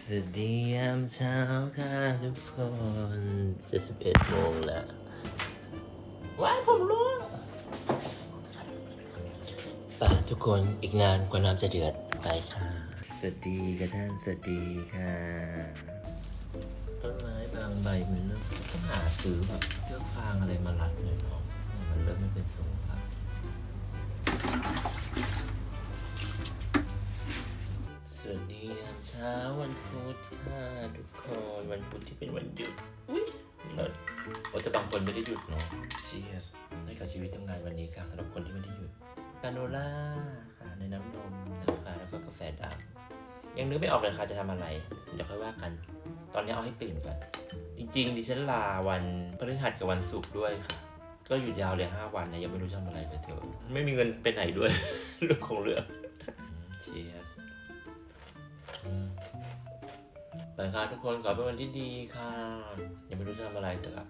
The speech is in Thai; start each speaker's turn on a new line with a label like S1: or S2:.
S1: สวัสดียามเช้าค่ะทุกคนจะสิบเอ็ดโมงแล้วว้ายผมรู้ป่ะทุกคนอีกนานกว่าน้ำจะเดือดไปค่ะ สวัสดีค่ะท่านสวัสดีค่ะต้นไม้บางใบมันเริ่มต้องหาซื้อแบบเชือกฟางอะไรมารัดเลยเนาะมันเริ่มไม่เป็นทรงแล้ว เช้าวันพุธค่ะทุกคนวันพุธที่เป็นวันหยุดอุ้ยเลิศโอ้แต่บางคนไม่ได้หยุดเนาะเชียสให้กับชีวิตทำงานวันนี้ค่ะสำหรับคนที่ไม่ได้หยุดกาโนล่าค่ะในน้ำนมนะคะแล้วก็กาแฟดำยังนึกไม่ออกเลยค่ะจะทำอะไร เดี๋ยวค่อยว่ากัน ตอนนี้เอาให้ตื่นก่อนจริงๆดิฉันลาวันพฤหัสกับวันศุกร์ด้วยค่ะก็หยุดยาวเลยห้าวันนะยังไม่รู้จะทำอะไรเลยเถอะไม่มีเงินไปไหนด้วยเรื่องของเรื่องเชียส นะค่ะทุกคนขอเป็นวันที่ดีค่ะ ยังไม่รู้จะทำอะไรแต่ละ